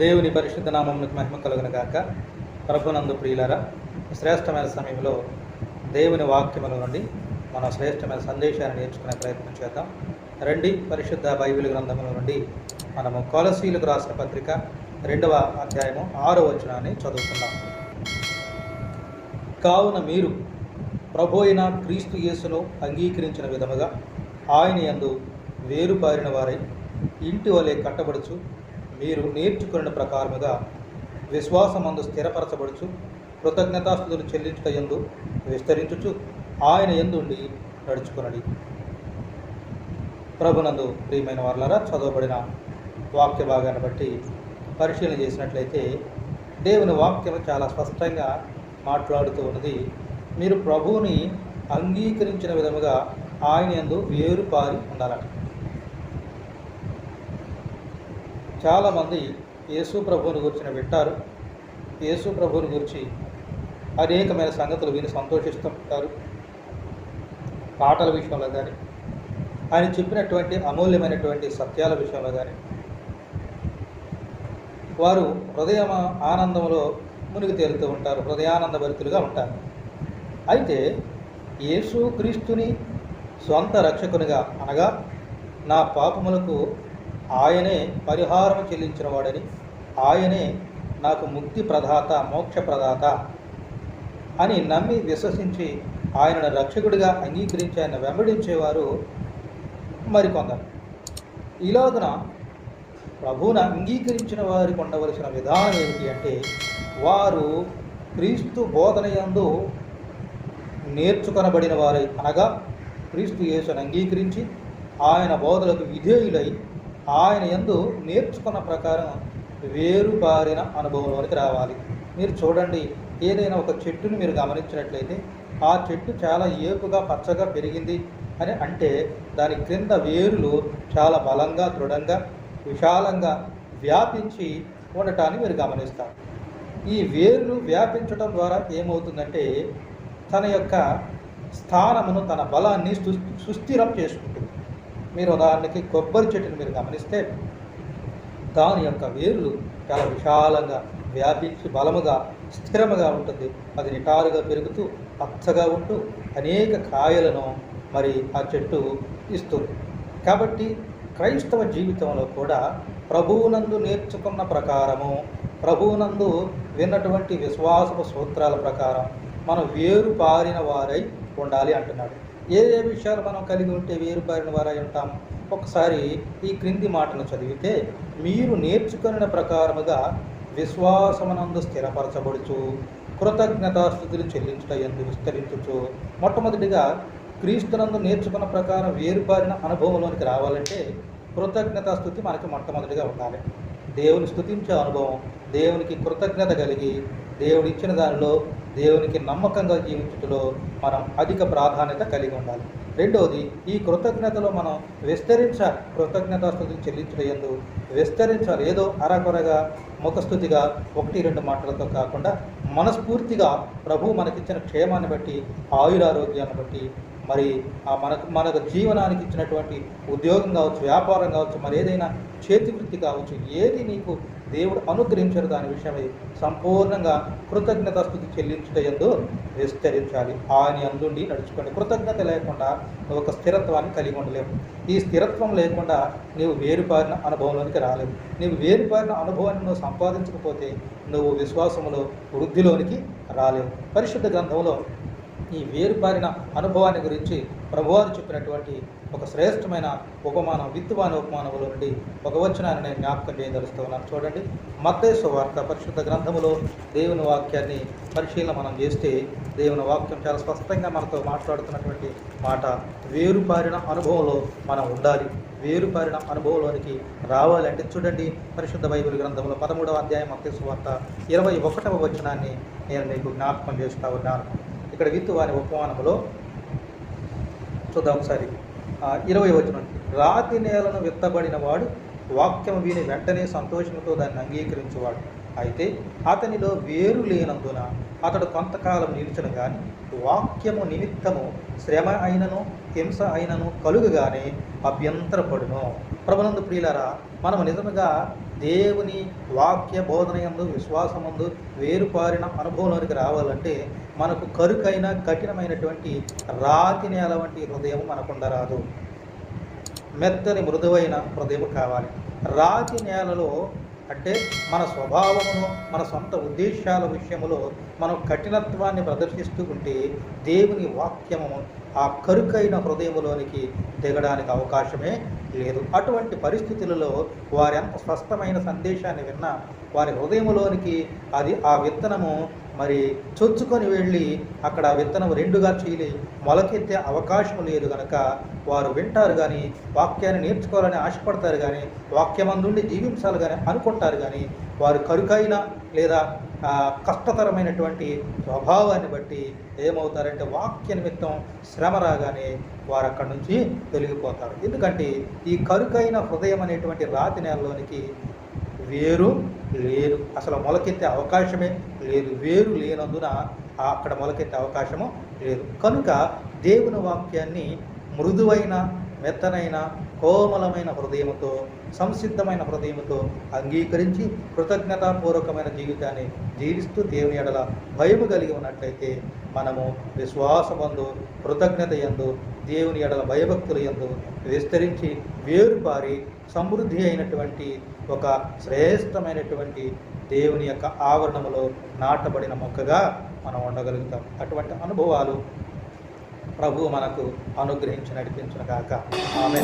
దేవుని పరిశుద్ధ నామములకు మహిమ కలుగును గాక. ప్రభునందు ప్రియులరా శ్రేష్టమైన సమయంలో దేవుని వాక్యముల నుండి మన శ్రేష్టమైన సందేశాన్ని నేర్చుకునే ప్రయత్నం చేద్దాం. రండి పరిశుద్ధ బైబిల్ గ్రంథముల నుండి మనము కొలసీలకు రాసిన పత్రిక రెండవ అధ్యాయము ఆరో వచనాన్ని చదువుకుందాం. కావున మీరు ప్రభు అయిన క్రీస్తు యేసును అంగీకరించిన విధముగా ఆయన యందు వేరుపారిన వారై ఇంటి వలె కట్టబడుచు మీరు నేర్చుకున్న ప్రకారముగా విశ్వాసమందు స్థిరపరచబడుచు కృతజ్ఞతాస్థుతులు చెల్లించుట ఎందు విస్తరించుచు ఆయన ఎందుండి నడుచుకునడి. ప్రభునందు ప్రియమైన వారులరా చదవబడిన వాక్య భాగాన్ని బట్టి పరిశీలన చేసినట్లయితే దేవుని వాక్యం చాలా స్పష్టంగా మాట్లాడుతూ ఉన్నది. మీరు ప్రభువుని అంగీకరించిన విధముగా ఆయన యందు వేరుపారి ఉండాలట. చాలామంది యేసు ప్రభువుని గురించిన వింటారు. యేసు ప్రభువుని గురించి అనేకమైన సంగతులు విని సంతోషిస్తూ ఉంటారు. పాటల విషయంలో కానీ ఆయన చెప్పినటువంటి అమూల్యమైనటువంటి సత్యాల విషయంలో కానీ వారు హృదయ ఆనందంలో మునిగి తేలుతూ ఉంటారు. హృదయానంద భరితులుగా ఉంటారు. అయితే యేసు క్రీస్తుని స్వంత రక్షకునిగా అనగా నా పాపములకు ఆయనే పరిహారం చెల్లించిన వాడని ఆయనే నాకు ముక్తి ప్రదాత మోక్ష ప్రదాత అని నమ్మి విశ్వసించి ఆయనను రక్షకుడిగా అంగీకరించి ఆయన వెంబడించేవారు మరికొందరు. ఈలోగున ప్రభువును అంగీకరించిన వారికి ఉండవలసిన విధానం ఏమిటి అంటే వారు క్రీస్తు బోధన యందు నేర్చుకొనబడిన వారై అనగా క్రీస్తు యేసును అంగీకరించి ఆయన బోధలకు విధేయులై ఆయన యందు నేర్చుకున్న ప్రకారం వేరుబారిన అనుభవంలోనికి రావాలి. మీరు చూడండి ఏదైనా ఒక చెట్టుని మీరు గమనించినట్లయితే ఆ చెట్టు చాలా ఏపుగా పచ్చగా పెరిగింది అని అంటే దాని క్రింద వేరులు చాలా బలంగా దృఢంగా విశాలంగా వ్యాపించి ఉండటాన్ని మీరు గమనిస్తారు. ఈ వేర్లు వ్యాపించడం ద్వారా ఏమవుతుందంటే తన యొక్క స్థానమును తన బలాన్ని సుస్థిరం చేసుకుంటుంది. మీరు ఉదాహరణకి కొబ్బరి చెట్టుని మీరు గమనిస్తే దాని యొక్క వేర్లు చాలా విశాలంగా వ్యాపించి బలముగా స్థిరముగా ఉంటుంది. అది నిటారుగా పెరుగుతూ పచ్చగా ఉంటూ అనేక కాయలను మరి ఆ చెట్టు ఇస్తుంది. కాబట్టి క్రైస్తవ జీవితంలో కూడా ప్రభువునందు నేర్చుకున్న ప్రకారము ప్రభువునందు విన్నటువంటి విశ్వాసపు సూత్రాల ప్రకారం మనం వేరు పారిన వారై ఉండాలి అంటున్నాడు. ఏ ఏ విషయాలు మనం కలిగి ఉంటే వేరుపారిన వారై ఉంటాం? ఒకసారి ఈ క్రింది మాటను చదివితే మీరు నేర్చుకున్న ప్రకారముగా విశ్వాసమనందు స్థిరపరచబడుచు కృతజ్ఞతాస్థుతులు చెల్లించుట ఎందు విస్తరించుచు. మొట్టమొదటిగా క్రీస్తునందు నేర్చుకున్న ప్రకారం వేరుపారిన అనుభవంలోనికి రావాలంటే కృతజ్ఞతాస్థుతి మనకి మొట్టమొదటిగా ఉండాలి. దేవుని స్థుతించే అనుభవం దేవునికి కృతజ్ఞత కలిగి దేవుడు ఇచ్చిన దానిలో దేవునికి నమ్మకంగా జీవించుటలో మనం అధిక ప్రాధాన్యత కలిగి ఉండాలి. రెండవది ఈ కృతజ్ఞతలో మనం విస్తరించాలి కృతజ్ఞతాస్థుతిని చెల్లించడం ఎందు విస్తరించాలి. ఏదో అరకొరగా ముఖస్థుతిగా ఒకటి రెండు మాటలతో కాకుండా మనస్ఫూర్తిగా ప్రభు మనకిచ్చిన క్షేమాన్ని బట్టి ఆయురారోగ్యాన్ని బట్టి మరి ఆ మనకు మనకు జీవనానికి ఇచ్చినటువంటి ఉద్యోగం కావచ్చు వ్యాపారం కావచ్చు మరి ఏదైనా చేతి వృత్తి కావచ్చు ఏది నీకు దేవుడు అనుగ్రహించారు దాని విషయమై సంపూర్ణంగా కృతజ్ఞతాస్థుతి చెల్లించుట ఎందు విస్తరించాలి. ఆయన అందుండి నడుచుకోండి. కృతజ్ఞత లేకుండా నువ్వు ఒక స్థిరత్వాన్ని కలిగి ఉండలేవు. ఈ స్థిరత్వం లేకుండా నీవు వేరుపారిన అనుభవంలోనికి రాలేవు. నీవు వేరుపారిన అనుభవాన్ని నువ్వు సంపాదించకపోతే నువ్వు విశ్వాసములో వృద్ధిలోనికి రాలేవు. పరిశుద్ధ గ్రంథంలో ఈ వేరుపారిన అనుభవాన్ని గురించి ప్రభువారు చెప్పినటువంటి ఒక శ్రేష్టమైన ఉపమానం విత్తువాన ఉపమానముల నుండి ఒక వచనాన్ని నేను జ్ఞాపకం చేయదలుస్తూ ఉన్నాను. చూడండి మత్తేశ్వ వార్త పరిశుద్ధ గ్రంథములో దేవుని వాక్యాన్ని పరిశీలన మనం చేస్తే దేవుని వాక్యం చాలా స్పష్టంగా మనతో మాట్లాడుతున్నటువంటి మాట వేరుపారిన అనుభవంలో మనం ఉండాలి. వేరుపారిన అనుభవంలోనికి రావాలంటే చూడండి పరిశుద్ధ బైబిల్ గ్రంథంలో పదమూడవ అధ్యాయం మత్తేశ్వ వార్త ఇరవై ఒకటవ వచనాన్ని నేను మీకు జ్ఞాపకం చేస్తా ఉన్నాను. ఇక్కడ విత్తు వారి ఉపమానములో చూద్దాం ఒకసారి. ఇరవై వచ్చిన రాతి నేలను విత్తబడిన వాడు వాక్యం విని వెంటనే సంతోషంతో దాన్ని అంగీకరించేవాడు. అయితే అతనిలో వేరు లేనందున అతడు కొంతకాలం నిలిచను కానీ వాక్యము నిమిత్తము శ్రమ అయినను హింస అయినను కలుగుగానే అభ్యంతరపడును. ప్రభునందు ప్రియులరా మనం నిజముగా దేవుని వాక్య బోధన యందు విశ్వాసమందు వేరుపారిన అనుభవంలోనికి రావాలంటే మనకు కరుకైన కఠినమైనటువంటి రాతి నేల వంటి హృదయం మనకు ఉండరాదు మెత్తని మృదువైన హృదయం కావాలి. రాతి నేలలో అంటే మన స్వభావమును మన సొంత ఉద్దేశాల విషయములో మనం కఠినత్వాన్ని ప్రదర్శిస్తూ ఉంటే దేవుని వాక్యము ఆ కరుకైన హృదయములోనికి దిగడానికి అవకాశమే లేదు. అటువంటి పరిస్థితులలో వారు ఎంత స్పష్టమైన సందేశాన్ని విన్నా వారి హృదయములోనికి అది ఆ విత్తనము మరి చొచ్చుకొని వెళ్ళి అక్కడ విత్తనం రెండుగా చీలి మొలకెత్తే అవకాశం లేదు కనుక వారు వింటారు కానీ వాక్యాన్ని నేర్చుకోవాలని ఆశపడతారు కానీ వాక్యమందుండి జీవించాలి కానీ అనుకుంటారు కానీ వారు కరుకైన లేదా కష్టతరమైనటువంటి స్వభావాన్ని బట్టి ఏమవుతారంటే వాక్య నిమిత్తం శ్రమ రాగానే వారు అక్కడి నుంచి తొలగిపోతారు. ఎందుకంటే ఈ కరుకైన హృదయం అనేటువంటి రాతి నేలలోనికి వేరు లేదు. అసలు మొలకెత్తే అవకాశమే లేదు. వేరు లేనందున అక్కడ మొలకెత్తే అవకాశము లేదు. కనుక దేవుని వాక్యాన్ని మృదువైన మెత్తనైన కోమలమైన హృదయముతో సంసిద్ధమైన హృదయంతో అంగీకరించి కృతజ్ఞతాపూర్వకమైన జీవితాన్ని జీవిస్తూ దేవుని ఎడల భయము కలిగి ఉన్నట్లయితే మనము విశ్వాసమందు కృతజ్ఞత ఎందు దేవుని ఎడల భయభక్తుల ఎందు విస్తరించి వేరుపారి సమృద్ధి అయినటువంటి ఒక శ్రేష్టమైనటువంటి దేవుని యొక్క ఆవరణములో నాటబడిన మొక్కగా మనం ఉండగలుగుతాం. అటువంటి అనుభవాలు ప్రభు మనకు అనుగ్రహించి నడిపించిన కాక ఆమె